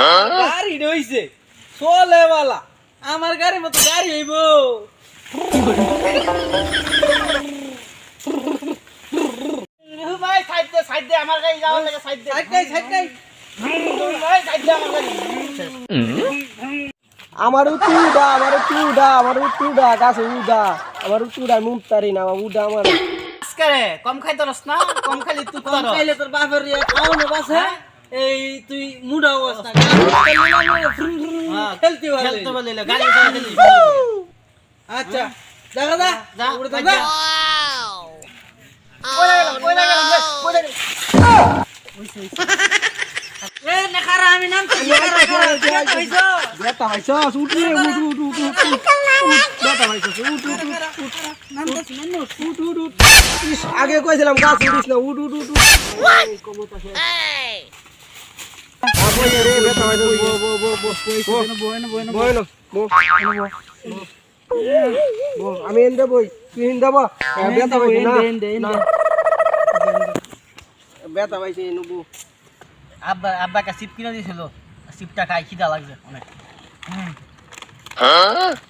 গাড়ি রইছে। চলে বালা আমার গাড়ির মতো গাড়ি হইব। ভাই সাইড দে সাইড দে আমার গাড়ি যাওয়ার লাগে সাইড দে। সাইড নাই সাইড নাই ভাই সাইড দে আমার গাড়ি। আমার উঠুডা আমার উঠুডা আমার উঠুডা গাছে উডা। আমার উঠুডা মুমতারি না আমার উডা আমার। আজকারে কম খাইতে রস না? কম খালি তুই কম খাইলে তোর বাপের ইয়ে খাওয়ানো বাসে। এই তুই মুডা অবস্থা খেলতে খেলতে পারলি আচ্ছা দেখা যা যা উড়ে আমি নাম আগে কইছিলাম গাছ উঠিস না উঠ উঠ উঠ উঠ আমি এনে বই তুই এনে দেবো বেতা বই আব্বা, আব্বাকে সিপ কিনে দিয়েছিল। সিপটা খাই খিদা লাগছে। অনেক। দে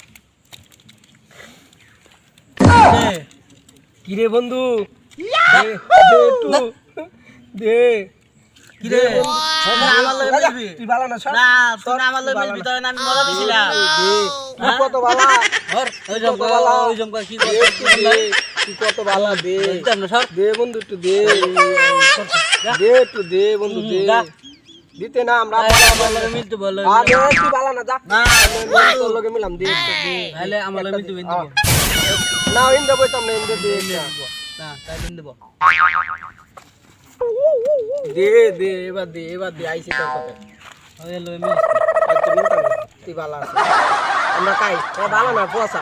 কি রে বন্ধু? দে দে দে। কি রে আমার লগে যা, যা, মিলবি? তুই বালা না সর না তুই আমার লগে মিলবি তবে আমি মজা দিছিলাম দে তুই কত বালা ওর ওই জম কত ওই জম কি দে একটু দে তুই কত বালা দে। দিতাম না সর দে বন্ধু একটু দে। দে একটু দে বন্ধু দে। দিতে না আমরা মিলতে তুই না যা। না তোর লগে মিলাম দে তাহলে আমার লগে মিলতে না ইন্দে বইতাম না ইন্দে দে একটা। না তাহলে দেব দে দে এবার দে এবার দে আইসি তোর ওই লগে মিল আর তুই মিলতাম না তুই বালা আছে আমরা এ বালা না পোয়াছা